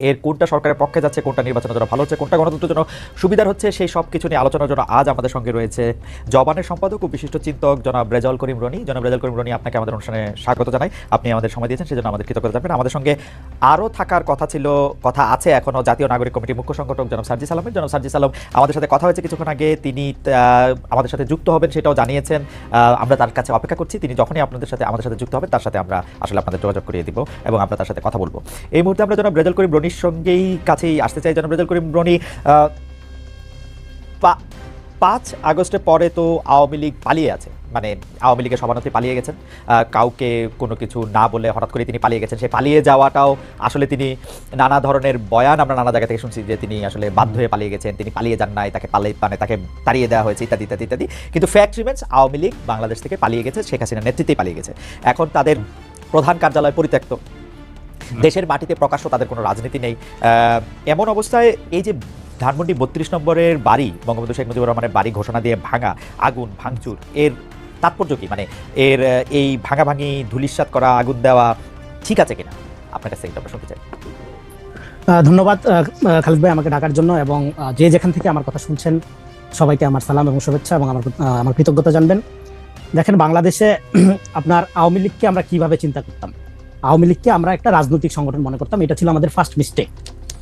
এর কোনটা সরকারের পক্ষে যাচ্ছে, কোনটা নির্বাচনের জন্য ভালো হচ্ছে, কোনটা গণতন্ত্রের জন্য সুবিধার হচ্ছে, সেই সব কিছু নিয়ে আলোচনার জন্য আজ আমাদের সঙ্গে রয়েছে জবানের সম্পাদক ও বিশিষ্ট চিন্তক জনাব রেজাউল করিম রনি। জনাব রেজাউল করিম রনি, আপনাকে আমাদের অনুষ্ঠানে স্বাগত জানাই। আপনি আমাদের সময় দিয়েছেন, সেজন্য আমাদের কৃতজ্ঞতা জানাবেন। আমাদের সঙ্গে আরও থাকার কথা ছিল, কথা আছে এখনও জাতীয় নাগরিক কমিটির মুখ্য সংগঠক জনাব সার্জি সালামের জনাব সার্জি সালাম আমাদের সাথে কথা হয়েছে কিছুক্ষণ আগে, তিনি আমাদের সাথে যুক্ত হবেন, সেটাও জানিয়েছেন। আমরা তার কাছে অপেক্ষা করছি, তিনি যখনই আপনাদের সাথে, আমাদের সাথে যুক্ত হবেন, তার সাথে আমরা আসলে আপনাদের যোগাযোগ করিয়ে দিব এবং আমরা তার সাথে কথা বলব। এই মুহূর্তে আমরা জনাব রেজাল করিম রনির সঙ্গেই কাছেই আসতে চাই জনাব রেজাল করিম। পা- পাঁচ আগস্টের পরে তো আওয়ামী লীগ পালিয়ে আছে মানে আওয়ামী লীগের সভানেত্রী পালিয়ে গেছেন। কাউকে কোনো কিছু না বলে হঠাৎ করে তিনি পালিয়ে গেছেন। সেই পালিয়ে যাওয়াটাও আসলে তিনি নানা ধরনের বয়ান আমরা নানা জায়গা থেকে শুনছি যে তিনি আসলে বাধ্য হয়ে পালিয়ে গেছেন, তিনি পালিয়ে যান নাই, তাকে পালিয়ে মানে তাকে তাড়িয়ে দেওয়া হয়েছে, ইত্যাদি ইত্যাদি ইত্যাদি। কিন্তু ফ্যাক্ট রিমেন্স আওয়ামী লীগ বাংলাদেশ থেকে পালিয়ে গেছে, শেখ হাসিনার নেতৃত্বেই পালিয়ে গেছে। এখন তাদের প্রধান কার্যালয় পরিত্যক্ত। দেশের মাটিতে প্রকাশ্য তাদের কোনো রাজনীতি নেই। এমন অবস্থায় এই যে ধানমন্ডি বত্রিশ নম্বরের বাড়ি বঙ্গবন্ধু শেখ মুজিবুর রহমানের বাড়ি ঘোষণা দিয়ে ভাঙা আগুন ভাঙচুর এর তাৎপর্য কি? মানে এর এই ভাঙাভাঙি ধুলিস্বাত করা আগুন দেওয়া ঠিক আছে কিনা? আপনার কাছে এটা শুনতে চাই। ধন্যবাদ খালিদ ভাই আমাকে ডাকার জন্য এবং যে যেখান থেকে আমার কথা শুনছেন সবাইকে আমার সালাম এবং শুভেচ্ছা এবং আমার আমার কৃতজ্ঞতা জানবেন। দেখেন বাংলাদেশে আপনার আওয়ামী লীগকে আমরা কীভাবে চিন্তা করতাম? আওয়ামী লীগকে আমরা একটা রাজনৈতিক সংগঠন মনে করতাম। এটা ছিল আমাদের ফার্স্ট মিস্টেক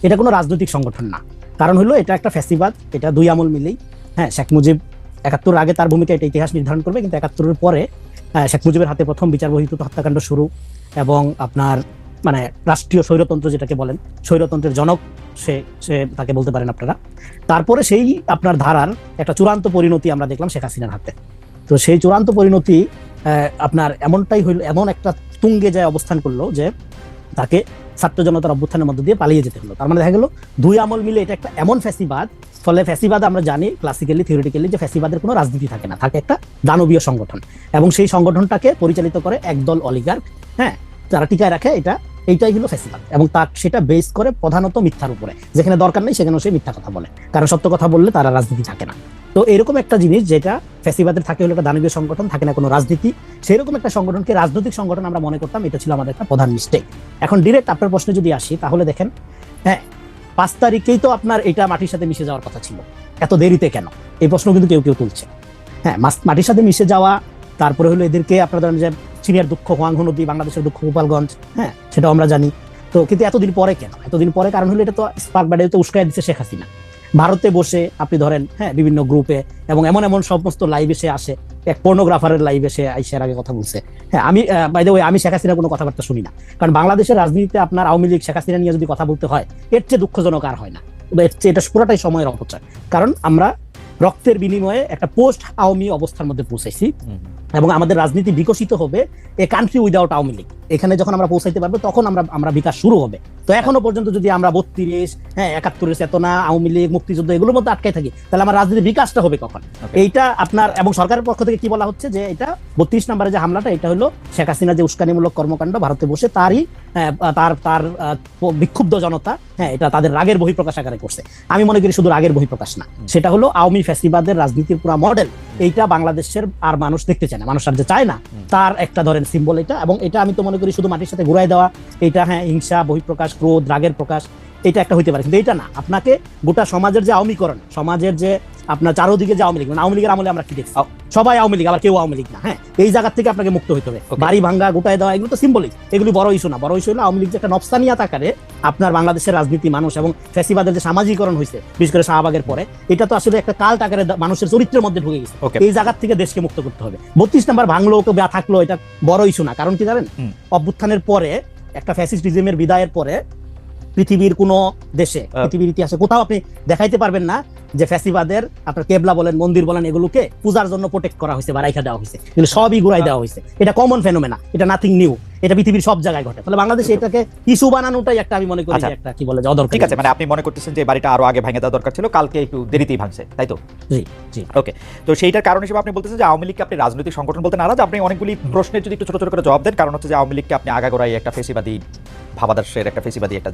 এটা কোনো রাজনৈতিক সংগঠন না। কারণ হলো এটা একটা ফ্যাসিবাদ এটা দুই আমল মিলেই। হ্যাঁ শেখ মুজিব একাত্তর আগে তার ভূমিকা এটা ইতিহাস নির্ধারণ করবে কিন্তু একাত্তরের পরে আহ, শেখ মুজিবের হাতে প্রথম বিচার বহির্ভূত হত্যাকাণ্ড শুরু এবং আপনার মানে রাষ্ট্রীয় স্বৈরতন্ত্র যেটাকে বলেন স্বৈরতন্ত্রের জনক সে সে তাকে বলতে পারেন আপনারা। তারপরে সেই আপনার ধারার একটা চূড়ান্ত পরিণতি আমরা দেখলাম শেখ হাসিনার হাতে। তো সেই চূড়ান্ত পরিণতি আপনার এমনটাই হইল, এমন একটা তুঙ্গে যায় অবস্থান করল যে তাকে ছাত্র জনতার অভ্যুত্থানের মধ্যে দিয়ে পালিয়ে যেতে হলো। তার মানে দেখা গেলো, দুই আমল মিলে এটা একটা এমন ফ্যাসিবাদ, ফলে ফ্যাসিবাদ আমরা জানি ক্লাসিক্যালি থিওরিটিক্যালি যে ফ্যাসিবাদের কোনো রাজনীতি থাকে না, থাকে একটা দানবীয় সংগঠন। এবং সেই সংগঠনটাকে পরিচালিত করে একদল অলিগার হ্যাঁ যারা টিকায় রাখে এটা এইটাই হলো ফ্যাসিবাদ এবং তার সেটা বেস করে প্রধানত মিথ্যার উপরে। যেখানে দরকার নেই সেখানেও সে মিথ্যা কথা বলে। কারণ সত্য কথা বললে তারা রাজনীতি থাকে না। তো এরকম একটা জিনিস যেটা ফ্যাসিবাদের থাকে হলো একটা দানবীয় সংগঠন, থাকে না কোনো রাজনীতি, সেরকম একটা সংগঠনকে রাজনৈতিক সংগঠন আমরা মনে করতাম, এটা ছিল আমাদের একটা প্রধান মিস্টেক এখন ডিরেক্ট আপনার প্রশ্নে যদি আসি, তাহলে দেখেন হ্যাঁ পাঁচ তারিখেই তো আপনার এটা মাটির সাথে মিশে যাওয়ার কথা ছিল। এত দেরিতে কেন? এই প্রশ্ন কিন্তু কেউ কেউ তুলছে। হ্যাঁ মাটির সাথে মিশে যাওয়া, তারপরে হলো এদেরকে আপনার ধরেন যে চীনের দুঃখ, হোয়াংহো নদী, বাংলাদেশের দুঃখ, গোপালগঞ্জ হ্যাঁ সেটাও আমরা জানি। তো কিন্তু এতদিন পরে কেন? এতদিন পরে কারণ হলো এটা তো স্পার্ক ব্যাডে তো উস্কাই দিচ্ছে শেখ হাসিনা। ভারতে বসে আপনি ধরেন হ্যাঁ বিভিন্ন গ্রুপে এবং এমন এমন সমস্ত লাইভে সে আসে। এক পর্নোগ্রাফারের লাইভে সে আইসার আগে কথা বলছে। হ্যাঁ আমি বাইদে ওই আমি শেখ হাসিনার কোনো কথাবার্তা শুনি না। কারণ বাংলাদেশের রাজনীতিতে আপনার আওয়ামী লীগ, শেখ হাসিনা নিয়ে যদি কথা বলতে হয়, এর চেয়ে দুঃখজনক আর হয় না। এর চেয়ে এটা পুরোটাই সময়ের অপচয়। কারণ আমরা রক্তের বিনিময়ে একটা পোস্ট আওয়ামী অবস্থার মধ্যে পৌঁছাইছি। এবং আমাদের রাজনীতি বিকশিত হবে a country without Awami League. এখানে যখন আমরা পৌঁছাইতে পারব তখন আমরা আমরা বিকাশ শুরু হবে। তো এখনও পর্যন্ত যদি আমরা বত্রিশ হ্যাঁ একাত্তরের চেতনা আওয়ামী লীগ মুক্তিযুদ্ধ এগুলোর মধ্যে আটকাই থাকি তাহলে আমার রাজনীতির বিকাশটা হবে কখন? এইটা আপনার এবং সরকারের পক্ষ থেকে কি বলা হচ্ছে যে এটা বত্রিশ নম্বরে যে হামলাটা এটা হলো শেখ হাসিনা যে উস্কানিমূলক কর্মকাণ্ড ভারতে বসে তারই হ্যাঁ, তার তার বিক্ষুব্ধ জনতা হ্যাঁ এটা তাদের রাগের বহিঃপ্রকাশ আকারে করছে। আমি মনে করি শুধু রাগের বহিঃপ্রকাশ না। সেটা হলো আওয়ামী ফ্যাসিবাদের রাজনীতির পুরো মডেল এইটা বাংলাদেশের আর মানুষ দেখতে চায় না মানুষ আর যে চায় না তার একটা ধরেন সিম্বল এটা। এবং এটা আমি তো মনে করি শুধু মাটির সাথে ঘুরাই দেওয়া এটা হ্যাঁ হিংসা বহিঃপ্রকাশ ক্রোধ রাগের প্রকাশ এটা একটা হইতে পারে। কিন্তু এটা না। আপনাকে গোটা সমাজের যে আওয়ামীকরণ সমাজের যে আপনার চারোদিকে যে আওয়ামী লীগ মানে আওয়ামী লীগের আমলে আমরা কি দেখছি? সবাই আওয়ামী লীগ আবার কেউ আওয়ামী লীগ না হ্যাঁ? এই জায়গা থেকে আপনাকে মুক্ত হইতে হবে। বাড়ি ভাঙ্গা গোটায় দেওয়া এগুলো তো সিম্বলিক এগুলি বড় ইস্যু না। বড় ইস্যু হলো আওয়ামী লীগ যে একটা নফসানিয়াত আকারে আপনার বাংলাদেশের রাজনীতি মানুষ এবং ফ্যাসিবাদের যে সামাজিকরণ হয়েছে বিশেষ করে শাহবাগের পরে এটা তো আসলে একটা কাল্ট আকারে মানুষের চরিত্রের মধ্যে ঢুকে গেছে। এই জায়গা থেকে দেশকে মুক্ত করতে হবে। বত্রিশ নাম্বার ভাঙলো তো থাকল এটা বড় ইস্যু না। কারণ কি জানেন? অভ্যুত্থানের পরে একটা ফ্যাসিস্টিজমের বিদায়ের পরে পৃথিবীর কোন দেশে পৃথিবীর ইতিহাসে কোথাও আপনি দেখাইতে পারবেন না যে ফ্যাসিবাদের আপনার কেবলা বলেন মন্দির বলেন এগুলোকে পূজার জন্য প্রোটেক্ট করা হয়েছে বা রাইখা দেওয়া হয়েছে। কিন্তু সবই ঘুরাই দেওয়া হয়েছে। এটা কমন ফেনোমেনা এটা নাথিং নিউ এটা পৃথিবীর সব জায়গায় ঘটে। বাংলাদেশে এটাকে ইস্যু বানানোটাই একটা আমি মনে করি আচ্ছা। একটা কি বলে অদরকারি। ঠিক আছে মানে আপনি মনে করতেছেন যে বাড়িটা আরও আগে ভেঙে দেওয়া দরকার ছিল কালকে একটু দেরিতেই ভাঙছে তাই তো? জি জি। ওকে তো সেইটার কারণ হিসেবে আপনি বলতেছেন যে আওয়ামী লীগকে আপনি রাজনৈতিক সংগঠন বলতে নারাজ। আপনি অনেকগুলি প্রশ্নের যদি একটু ছোট ছোট করে জবাব দেন কারণ হচ্ছে যে আওয়ামী লীগকে আপনি আগাগোড়াই একটা ফেসিবাদী ভাবাদর্শের একটা ফেসিবাদী একটা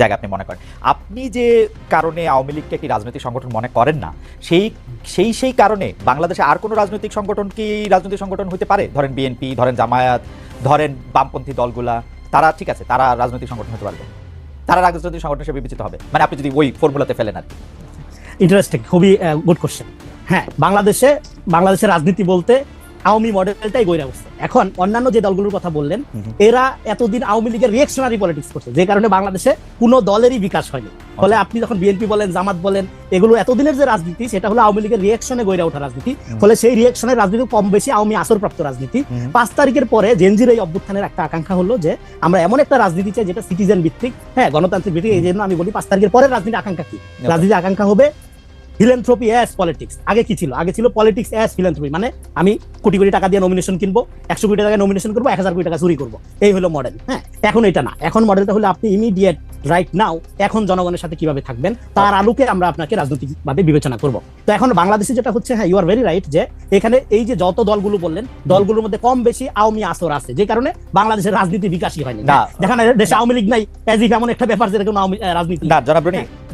জায়গা আপনি মনে করেন। আপনি যে কারণে আওয়ামী লীগকে একটি রাজনৈতিক সংগঠন মনে করেন না। সেই সেই সেই কারণে বাংলাদেশে আর কোনো রাজনৈতিক সংগঠন কি রাজনৈতিক সংগঠন হতে পারে? ধরেন বিএনপি, ধরেন জামায়াত, ধরেন বামপন্থী দলগুলা, তারা ঠিক আছে, তারা রাজনৈতিক সংগঠন হতে পারবে। তারা রাজনৈতিক সংগঠন হিসেবে বিবেচিত হবে। মানে আপনি যদি ওই ফর্মুলাতে ফেলেন আর। ইন্টারেস্টিং খুবই গুড কোশ্চেন হ্যাঁ বাংলাদেশে, বাংলাদেশের রাজনীতি বলতে আওয়ামী মডেলটাই গইরা উঠছে এখন অন্যান্য যে দলগুলোর কথা বললেন এরা এতদিন আওয়ামী লীগের রিয়েকশনারি পলিটিক্স করছে যে কারণে বাংলাদেশে কোনো দলেরই বিকাশ হয়নি। ফলে আপনি যখন বিএনপি বলেন জামাত বলেন এগুলো এতদিনের যে রাজনীতি সেটা হলো আওয়ামী লীগের রিয়েকশনে গইরা ওঠা রাজনীতি। ফলে সেই রিয়েকশনের রাজনীতি কম বেশি আওয়ামী আসরপ্রাপ্ত রাজনীতি। পাঁচ তারিখের পরে জেনজির এই অভ্যুত্থানের একটা আকাঙ্ক্ষা হলো যে আমরা এমন একটা রাজনীতি চাই যেটা সিটিজেন ভিত্তিক হ্যাঁ গণতান্ত্রিক ভিত্তিক এই জন্য আমি বলি পাঁচ তারিখের পরের রাজনীতি আকাঙ্ক্ষা কি? রাজনীতি আকাঙ্ক্ষা হবে ফিলেন্থ্রপি অ্যাজ পলিটিক্স আগে কি ছিল? আগে ছিল পলিটিক্স অ্যাজ ফিলেন্থ্রপি মানে আমি কোটি কোটি টাকা দিয়ে নমিনেশন কিনবো একশো কোটি টাকা নমিনেশন করব এক হাজার কোটি টাকা চুরি করব। এই হলো মডেল হ্যাঁ? এখন এটা না। এখন মডেলটা হলো আপনি ইমিডিয়েট রাইট নাও এখন জনগণের সাথে কীভাবে থাকবেন তার আলোকে আমরা আপনাকে রাজনৈতিকভাবে বিবেচনা করব। তো এখন বাংলাদেশে যেটা হচ্ছে হ্যাঁ ইউ আর ভেরি রাইট যে এখানে এই যে যত দলগুলো বললেন দলগুলোর মধ্যে কম বেশি আওয়ামী আসর আছে যে কারণে বাংলাদেশের রাজনীতি বিকাশই হয়নি না। যেখানে দেশে আওয়ামী লীগ নাই এমন একটা ব্যাপার আওয়ামী- রাজনীতি না জনাব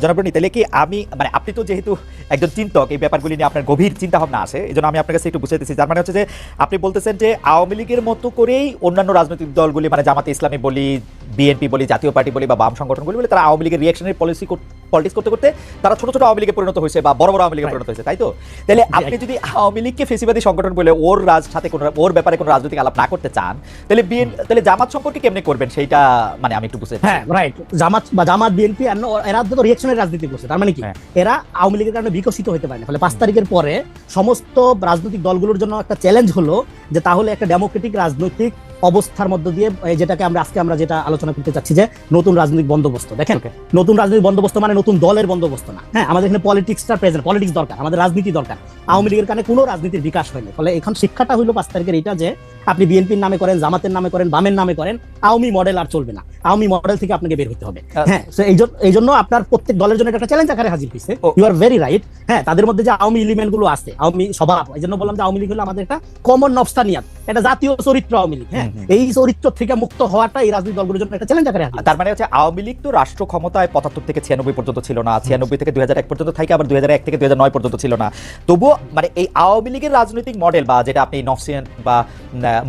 রনি তাহলে কি আমি মানে আপনি তো যেহেতু একজন চিন্তক, এই ব্যাপারগুলি নিয়ে আপনার গভীর চিন্তা ভাবনা আছে এই জন্য আমি আপনার কাছে একটু বুঝাইতেছি যার মানে হচ্ছে যে, আপনি বলতেছেন যে আওয়ামী লীগের মতো করেই অন্যান্য রাজনৈতিক দলগুলি মানে জামাতে ইসলামী বলি বিএনপি বলি জাতীয় পার্টি বলি বা বাম সংগঠনগুলি বলি তারা আওয়ামী লীগের রিয়াকশনের পলিসি পলিটিক্স করতে করতে তারা ছোট ছোট আওয়ামী লীগে পরিণত হয়েছে বা বড় বড় আওয়ামী লীগে পরিণত হয়েছে তাই তো? তাহলে আপনি যদি আওয়ামী লীগকে ফেসিবাদী সংগঠন বলে ওর রাজ সাথে কোনো ওর ব্যাপারে কোনো রাজনৈতিক আলাপ না করতে চান তাহলে বিএন তাহলে জামাত সম্পর্কে কেমনে করবেন? সেইটা মানে আমি একটু বুঝতে হ্যাঁ রাইট জামাত বা জামাত বিএনপি এরা তো রিয়েকশনের রাজনীতি করছে তার মানে কি? হ্যাঁ। এরা আওয়ামী লীগের কারণে বিকশিত হতে পারে না। ফলে পাঁচ তারিখের পরে সমস্ত রাজনৈতিক দলগুলোর জন্য একটা চ্যালেঞ্জ হলো যে তাহলে একটা ডেমোক্রেটিক রাজনৈতিক অবস্থার মধ্য দিয়ে যেটাকে আমরা আজকে আমরা যেটা আলোচনা করতে চাচ্ছি যে নতুন রাজনৈতিক বন্দোবস্ত। দেখেন নতুন রাজনৈতিক বন্দোবস্ত মানে নতুন দলের বন্দোবস্ত না। হ্যাঁ আমাদের এখানে পলিটিক্সটা প্রেজেন্ট পলিটিক্স দরকার আমাদের রাজনীতি দরকার। আওয়ামী লীগের কারণে কোনো রাজনীতির বিকাশ হয়নি। ফলে এখন শিক্ষাটা হইল পাঁচ তারিখের এটা যে আপনি বিএনপির নামে করেন জামাতের নামে করেন বামের নামে করেন আওয়ামী মডেল আর চলবে না। আওয়ামী মডেল থেকে আপনাকে বের হতে হবে। আচ্ছা। হ্যাঁ এই জন্য- এই জন্য আপনার প্রত্যেক দলের জন্য একটা চ্যালেঞ্জ আকারে হাজির হয়েছে ইউ আর ভেরি রাইট হ্যাঁ তাদের মধ্যে যে আওয়ামী এলিমেন্টগুলো আছে আওয়ামী স্বভাব এই জন্য বললাম যে আওয়ামী লীগ হলো আমাদের একটা কমন নবস্থানিয়াত এটা জাতীয় চরিত্র আওয়ামী লীগ হ্যাঁ। এই চরিত্র থেকে মুক্ত হওয়াটা এই রাজনৈতিক দলগুলোর জন্য একটা চ্যালেঞ্জ আকারে তার মানে হচ্ছে আওয়ামী লীগ তো রাষ্ট্র ক্ষমতায় পঁচাত্তর থেকে ছিয়ানব্বই পর্যন্ত ছিল না ছিয়ানব্বই থেকে দুই এক পর্যন্ত থাকে আবার দুই এক থেকে দুই নয় পর্যন্ত ছিল না। তবুও মানে এই আওয়ামী লীগের রাজনৈতিক মডেল বা যেটা আপনি নফসিয়ান বা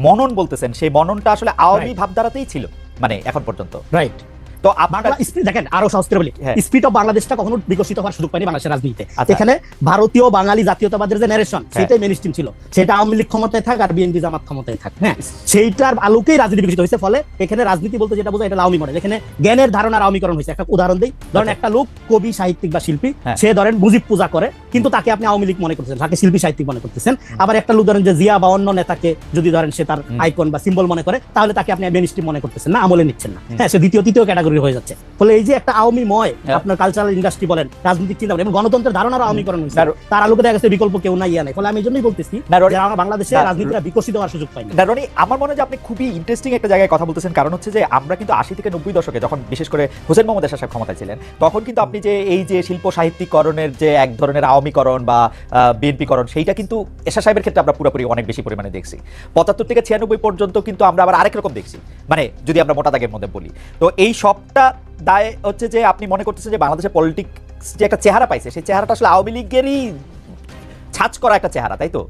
মনন বলতেছেন সেই মননটা আসলে আওয়ামী. ভাবধারাতেই ছিল মানে এখন পর্যন্ত। রাইট তো আপনার বাংলা দেখেন আরও সহজ করে বলি। হ্যাঁ। স্পিড অফ বাংলাদেশটা কখনো বিকশিত হওয়ার সুযোগ পায়নি বাংলাদেশের রাজনীতিতে। আচ্ছা। এখানে ভারতীয় বাঙালি জাতীয়তাবাদের যে ন্যারেশন সেটাই মেন স্ট্রিম ছিল। সেটা আওয়ামী লীগ ক্ষমতায় থাক আর বিএনপি জামাত ক্ষমতায় থাক। হ্যাঁ সেইটার আলোকেই রাজনীতি বিকশিত হয়েছে ফলে এখানে রাজনীতি বলতে যেটা বোঝায় এটা আওয়ামী মডেল। এখানে জ্ঞানের ধারণার আওয়ামীকরণ হয়েছে। একটা উদাহরণ দিই। ধরেন আচ্ছা। একটা লোক কবি সাহিত্যিক বা শিল্পী হ্যাঁ। সে ধরেন মুজিব পূজা করে কিন্তু তাকে আপনি আওয়ামী লীগ মনে করতেছেন তাকে শিল্পী সাহিত্যিক মনে করতেছেন। আবার একটা লোক ধরেন যে জিয়া বা অন্য নেতাকে যদি ধরেন সে তার আইকন বা সিম্বল মনে করে তাহলে তাকে আপনি মেন স্ট্রিম মনে করতেছেন না আমলে নিচ্ছেন না। হ্যাঁ সে দ্বিতীয় তৃতীয় ক্যাটাগরি হয়ে যাচ্ছে। ফলে এই যে একটা আওয়ামী ময় হ্যাঁ। আপনার কালচারাল ইন্ডাস্ট্রি বলেন রাজনৈতিক চিন্তা এবং গণতন্ত্রের ধারণার আওয়ামীকরণ হয়েছে তার আলোকে দেখা গেছে বিকল্প কেউ নাই ইয়া নাই। ফলে আমি এই জন্যই বলতেছি আমরা বাংলাদেশে রাজনীতিটা বিকশিত হওয়ার সুযোগ পাইনি। না আমার মনে হয় যে আপনি খুবই ইন্টারেস্টিং একটা জায়গায় কথা বলতেছেন কারণ হচ্ছে যে আমরা কিন্তু আশি থেকে নব্বই দশকে যখন বিশেষ করে হোসেন মোহাম্মদ সাহেব ক্ষমতায় ছিলেন তখন কিন্তু আপনি যে এই যে শিল্প সাহিত্যিকরণের যে এক ধরনের আওয়ামীকরণ বা বিএনপিকরণ সেইটা কিন্তু এরশাদ সাহেবের ক্ষেত্রে আমরা পুরোপুরি অনেক বেশি পরিমাণে দেখছি। পঁচাত্তর থেকে ছিয়ানব্বই পর্যন্ত কিন্তু আমরা আবার আরেক রকম দেখছি। মানে যদি আমরা মোটা দাগের মধ্যে বলি। তো এই সবটা দায় হচ্ছে যে আপনি মনে করতেছেন যে বাংলাদেশের পলিটিক্স যে একটা চেহারা পাইছে, সেই চেহারাটা আসলে আওয়ামী লীগেরই ছাঁচ করা একটা চেহারা, তাই তো?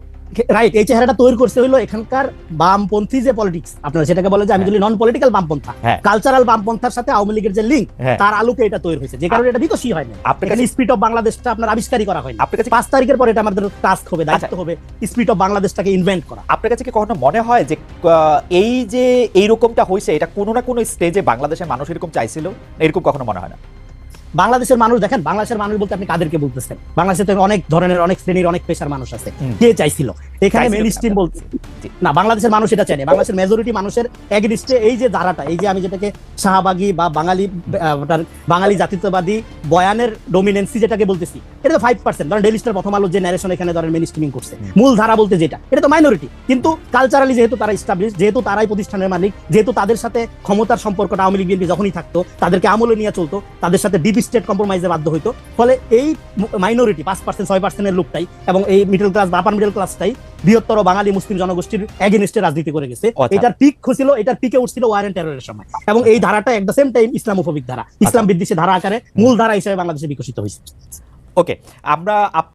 রাইট এই চেহারাটা তৈরি হলো এখানকার বামপন্থী যে পলিটিক্স আপনারা সেটাকে বলে যে আমি যদি নন পলিটিক্যাল বামপন্থা হ্যাঁ। কালচারাল বামপন্থার সাথে আওয়ামী লীগের যে লিঙ্ক হ্যাঁ। তার আলোকে এটা তৈরি হয়েছে। যে কারণে এটা বিকশী হয় না আপনার এখানে কাছে- স্পিড অফ বাংলাদেশটা আপনার আবিষ্কারই করা হয়নি। আপনার কাছে পাঁচ তারিখের পরে এটা আমাদের টাস্ক হবে দায়িত্ব আচ্ছা। হবে স্পিড অফ বাংলাদেশটাকে ইনভেন্ট করা। আপনার কাছে কি কখনো মনে হয় যে এই যে এইরকমটা হয়েছে এটা কোনো না কোনো স্টেজে বাংলাদেশের মানুষ এরকম চাইছিল? এরকম কখনো মনে হয় না? বাংলাদেশের মানুষ দেখেন বাংলাদেশের মানুষ বলতে আপনি কাদেরকে বলতেছেন? বাংলাদেশে তো অনেক ধরনের অনেক শ্রেণির অনেক পেশার মানুষ আছে। কে চাইছিল? এখানে মেন স্ট্রিম বলতে না বাংলাদেশের মানুষ এটা চায় না বাংলাদেশের মেজরিটি মানুষের এগেনিস্টে এই যে ধারাটা এই যে আমি যেটাকে শাহবাগী বা বাঙালি বাঙালি জাতীয়তাবাদী বয়ানের ডোমিনেন্সি যেটাকে বলতেছি এটা তো ফাইভ পার্সেন্ট ধরেন ডেলি স্টার প্রথম আলো যে ন্যারেশন এখানে ধরেন মেন স্ট্রিমিং করছে। মূল ধারা বলতে যেটা এটা তো মাইনরিটি কিন্তু কালচারালি যেহেতু তারা স্টাবলিশ যেহেতু তারাই প্রতিষ্ঠানের মালিক যেহেতু তাদের সাথে ক্ষমতার সম্পর্কটা আওয়ামী লীগ বিএনপি যখনই থাকতো তাদেরকে আমলে নিয়ে চলতো তাদের সাথে ডিপ স্টেট কম্প্রোমাইজে বাধ্য হইতো। ফলে এই মাইনরিটি পাঁচ পার্সেন্ট ছয় পার্সেন্টের লোকটাই এবং এই মিডল ক্লাস বা আপার মিডল ক্লাসটাই বৃহত্তর বাঙালি মুসলিম জনগোষ্ঠীর এগেনিস্টে রাজনীতি করে গেছে। আচ্ছা। এটার পিক ছিল এটার পিকে উঠছিল ওয়ার এন্ড টেরোরের সময়। এবং এই ধারাটা এট দ্য সেম টাইম ইসলাম ইসলামোফোবিক ধারা। ইসলাম বিদ্বেষী ধারা আকারে মূল ধারা হিসেবে বাংলাদেশে বিকশিত হয়েছে। ওকে আমরা আপ-